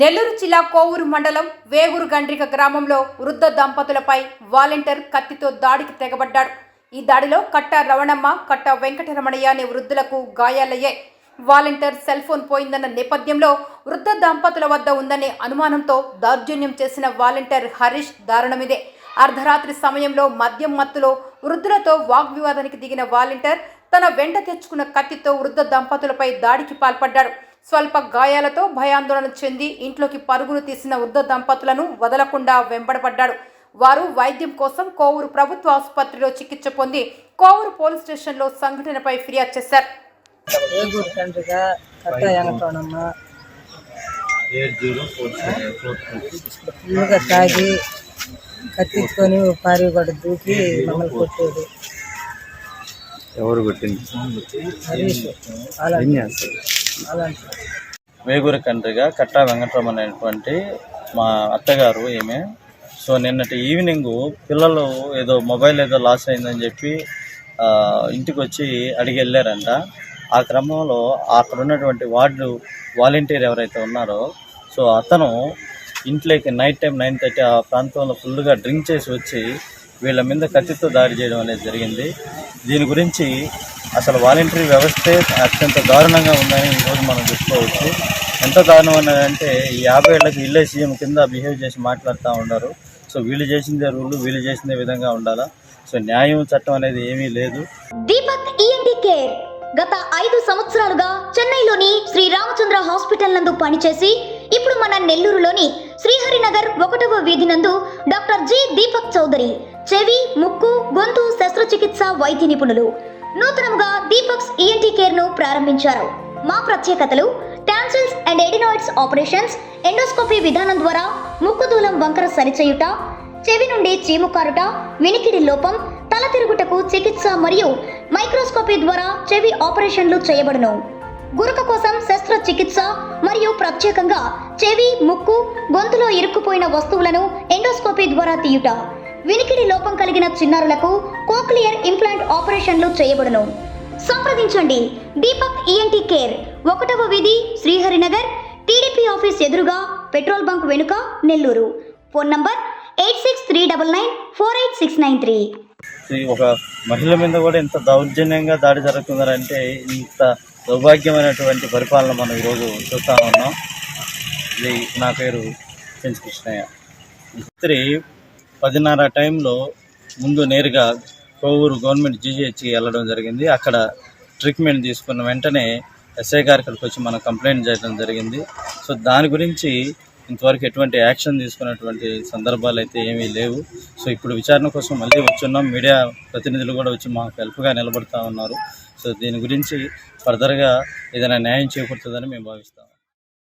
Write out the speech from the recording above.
నెల్లూరు జిల్లా కోవూరు మండలం వేగూరు గండ్రిక గ్రామంలో వృద్ధ దంపతులపై వాలంటీర్ కత్తితో దాడికి తెగబడ్డాడు. ఈ దాడిలో కట్ట రవణమ్మ కట్ట వెంకటరమణయ్య అనే వృద్ధులకు గాయాలయ్యాయి. వాలంటీర్ సెల్ ఫోన్ పోయిందన్న నేపథ్యంలో వృద్ధ దంపతుల వద్ద ఉందనే అనుమానంతో దౌర్జన్యం చేసిన వాలంటీర్ హరీష్ దారుణమిదే. అర్ధరాత్రి సమయంలో మద్యం మత్తులో వృద్ధులతో వాగ్వివాదానికి దిగిన వాలంటీర్ తన వెంట తెచ్చుకున్న కత్తితో వృద్ధ దంపతులపై దాడికి పాల్పడ్డాడు. స్వల్ప గాయాలతో భయాందోళన చెంది ఇంట్లోకి పరుగులు తీసిన వృద్ధ దంపతులను వదలకుండా వెంబడపడ్డాడు వారు వైద్యం కోసం కోవూరు ప్రభుత్వ ఆసుపత్రిలో చికిత్స పొంది కోవూరు పోలీస్ స్టేషన్లో సంఘటనపై ఫిర్యాదు చేశారు. ఫుల్గా తాగి కత్తించుకొని పారి కూడా దూకి మమ్మల్ని కొట్టేది. ఎవరు కొట్టింది? వేగూరి కండ్రిగా కట్టా వెంకటరమణ అనేటువంటి మా అత్తగారు ఈమె. సో నిన్నటి ఈవినింగ్ పిల్లలు ఏదో మొబైల్ ఏదో లాస్ అయిందని చెప్పి ఇంటికి వచ్చి అడిగి వెళ్ళారంట. ఆ క్రమంలో అక్కడ ఉన్నటువంటి వార్డు వాలంటీర్ ఎవరైతే ఉన్నారో సో అతను ఇంట్లోకి నైట్ టైం నైన్ థర్టీ ఆ ప్రాంతంలో ఫుల్గా డ్రింక్ చేసి వచ్చి వీళ్ళ మీద కత్తితో దాడి చేయడం అనేది జరిగింది. దీని గురించి అసలు వాలంటరీ వ్యవస్థే అత్యంత దారుణంగా ఉందని ఈరోజు మనం చెప్పుకోవచ్చు. ఎంత దారుణం అన్నదంటే ఈ యాభై ఏళ్ళకి ఇల్లే సీఎం కింద బిహేవ్ చేసి మాట్లాడుతూ ఉన్నారు. సో వీళ్ళు చేసిందే రూలు వీళ్ళు చేసిందే విధంగా ఉండాలా? సో న్యాయం చట్టం అనేది ఏమీ లేదు. దీపక్ ఈఎన్టీ కేర్ గత ఐదు సంవత్సరాలుగా చెన్నైలోని శ్రీ రామచంద్ర హాస్పిటల్ నందు పనిచేసి ఇప్పుడు మన నెల్లూరులోని శ్రీహరినగర్ ఒకటవ వీధి నందు డాక్టర్ జి. దీపక్ చౌదరి చెవి ముక్కు గొంతు శస్త్రచికిత్స వైద్య నిపుణులు నూతనంగా దీపక్స్ ఈఎన్టీ కేర్ను ప్రారంభించారు. మా ప్రత్యేకతలు tonsils and adenoids operations endoscopy విధానం ద్వారా ముక్కు దూలం వంకర సరిచేయుట చెవి నుండి చీము కారుట వినికిడి లోపం తల తిరుగుటకు చికిత్స మరియు మైక్రోస్కోపీ ద్వారా చెవి ఆపరేషన్లు చేయబడును. గురక కోసం శస్త్రచికిత్స మరియు ప్రత్యేకంగా చెవి ముక్కు గొంతులో ఇరుక్కుపోయిన వస్తువులను ఎండోస్కోపీ ద్వారా తీయుట. వినికిడి లోపం కలిగిన చిన్నారులకు కోక్లియర్ ఇంప్లాంట్ ఆపరేషన్లు చేయబడును. సంప్రదించండి. దీపక్ ఈఎన్టీ కేర్ ఒకటవ వీధి శ్రీహరినగర్ టీడీపీ ఆఫీస్ ఎదురుగా పెట్రోల్ బంక్ వెనుక Nellore. Phone number eight six three double nine four eight six nine three. ఒక మహిళ మీద కూడా ఇంత దౌర్జన్యంగా దాడి జరుగుతుందంటే ఇంత దౌర్భాగ్యమైనటువంటి పరిపాలన మనం ఈరోజు చూస్తా ఉన్నాం. ఇది నా పేరు చెంచు కృష్ణయ్య రాత్రి పదిన్నర టైంలో ముందు నేరుగా కోవూరు గవర్నమెంట్ జీజీహెచ్కి వెళ్ళడం జరిగింది. అక్కడ ట్రీట్మెంట్ తీసుకున్న వెంటనే ఎస్ఐ గారి ఇక్కడికి వచ్చి మనం కంప్లైంట్ చేయడం జరిగింది. సో దాని గురించి ఇంతవరకు ఎటువంటి యాక్షన్ తీసుకున్నటువంటి సందర్భాలు అయితే ఏమీ లేవు. సో ఇప్పుడు విచారణ కోసం మళ్ళీ వచ్చున్నాం. మీడియా ప్రతినిధులు కూడా వచ్చి మాకు హెల్ప్గా నిలబడుతూ ఉన్నారు. సో దీని గురించి ఫర్దర్గా ఏదైనా న్యాయం చేకూరుతుందని మేము భావిస్తాం.